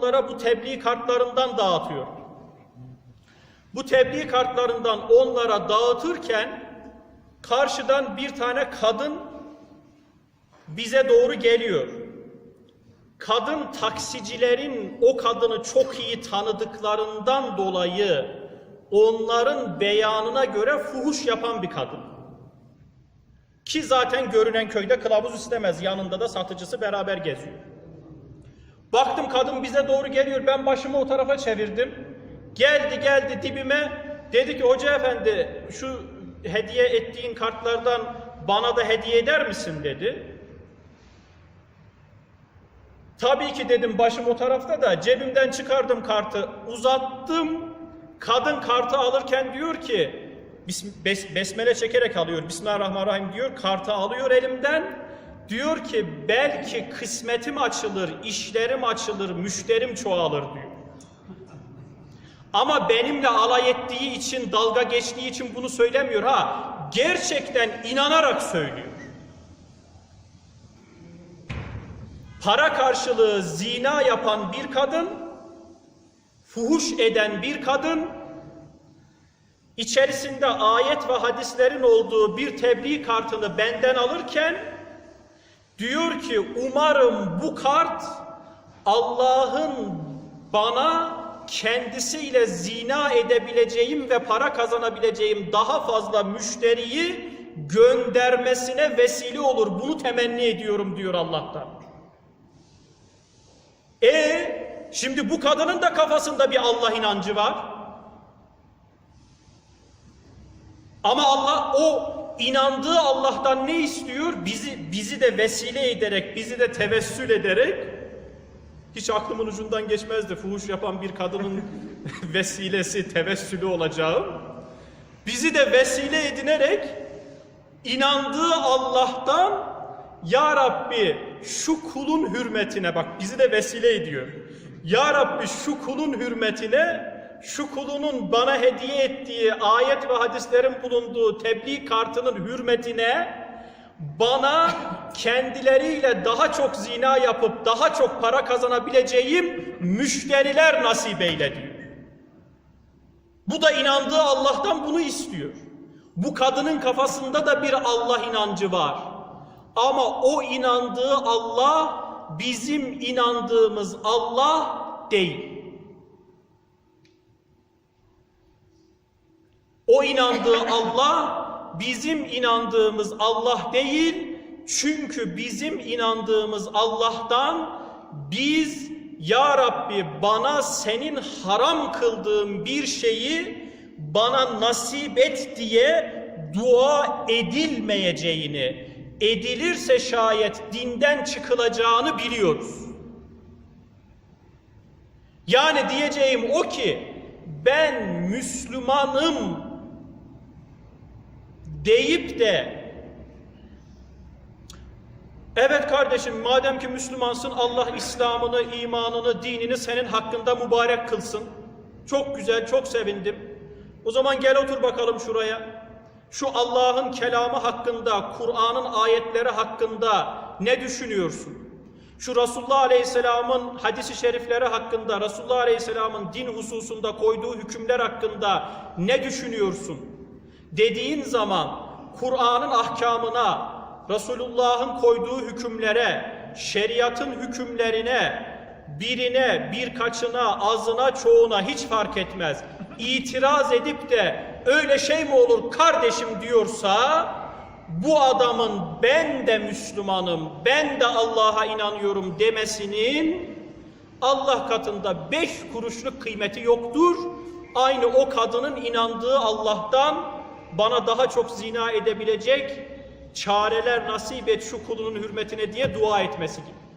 onlara bu tebliğ kartlarından dağıtıyor. Bu tebliğ kartlarından onlara dağıtırken karşıdan bir tane kadın bize doğru geliyor. Kadın taksicilerin o kadını çok iyi tanıdıklarından dolayı onların beyanına göre fuhuş yapan bir kadın. Ki zaten görünen köyde kılavuz istemez. Yanında da satıcısı beraber geziyor. Baktım kadın bize doğru geliyor. Ben başımı o tarafa çevirdim. Geldi geldi dibime. Dedi ki hoca efendi şu hediye ettiğin kartlardan bana da hediye eder misin dedi. Tabii ki dedim başım o tarafta da cebimden çıkardım kartı uzattım. Kadın kartı alırken diyor ki bes- besmele çekerek alıyor. Bismillahirrahmanirrahim diyor. Kartı alıyor elimden. Diyor ki belki kısmetim açılır, işlerim açılır, müşterim çoğalır diyor. Ama benimle alay ettiği için, dalga geçtiği için bunu söylemiyor ha. Gerçekten inanarak söylüyor. Para karşılığı zina yapan bir kadın, fuhuş eden bir kadın, içerisinde ayet ve hadislerin olduğu bir tebliğ kartını benden alırken, diyor ki umarım bu kart Allah'ın bana kendisiyle zina edebileceğim ve para kazanabileceğim daha fazla müşteriyi göndermesine vesile olur. Bunu temenni ediyorum diyor Allah'tan. E şimdi bu kadının da kafasında bir Allah inancı var. Ama Allah o inandığı Allah'tan ne istiyor? Bizi bizi de vesile ederek, bizi de tevessül ederek hiç aklımın ucundan geçmezdi fuhuş yapan bir kadının vesilesi, tevessülü olacağım. Bizi de vesile edinerek inandığı Allah'tan Ya Rabbi şu kulun hürmetine bak bizi de vesile ediyor. Ya Rabbi şu kulun hürmetine şu kulunun bana hediye ettiği ayet ve hadislerin bulunduğu tebliğ kartının hürmetine bana kendileriyle daha çok zina yapıp daha çok para kazanabileceğim müşteriler nasip eyle diyor. Bu da inandığı Allah'tan bunu istiyor. Bu kadının kafasında da bir Allah inancı var. Ama o inandığı Allah bizim inandığımız Allah değil. O inandığı Allah bizim inandığımız Allah değil. Çünkü bizim inandığımız Allah'tan biz ya Rabbi bana senin haram kıldığın bir şeyi bana nasip et diye dua edilmeyeceğini, edilirse şayet dinden çıkılacağını biliyoruz. Yani diyeceğim o ki ben Müslümanım deyip de evet kardeşim madem ki Müslümansın Allah İslam'ını, imanını, dinini senin hakkında mübarek kılsın. Çok güzel, çok sevindim. O zaman gel otur bakalım şuraya. Şu Allah'ın kelamı hakkında, Kur'an'ın ayetleri hakkında ne düşünüyorsun? Şu Resulullah Aleyhisselam'ın hadisi şerifleri hakkında, Resulullah Aleyhisselam'ın din hususunda koyduğu hükümler hakkında ne düşünüyorsun? Dediğin zaman Kur'an'ın ahkamına, Resulullah'ın koyduğu hükümlere, şeriatın hükümlerine, birine, birkaçına, azına, çoğuna hiç fark etmez. İtiraz edip de öyle şey mi olur kardeşim diyorsa bu adamın ben de Müslümanım, ben de Allah'a inanıyorum demesinin Allah katında beş kuruşluk kıymeti yoktur. Aynı o kadının inandığı Allah'tan bana daha çok zina edebilecek çareler nasip et şu kulunun hürmetine diye dua etmesi gibi.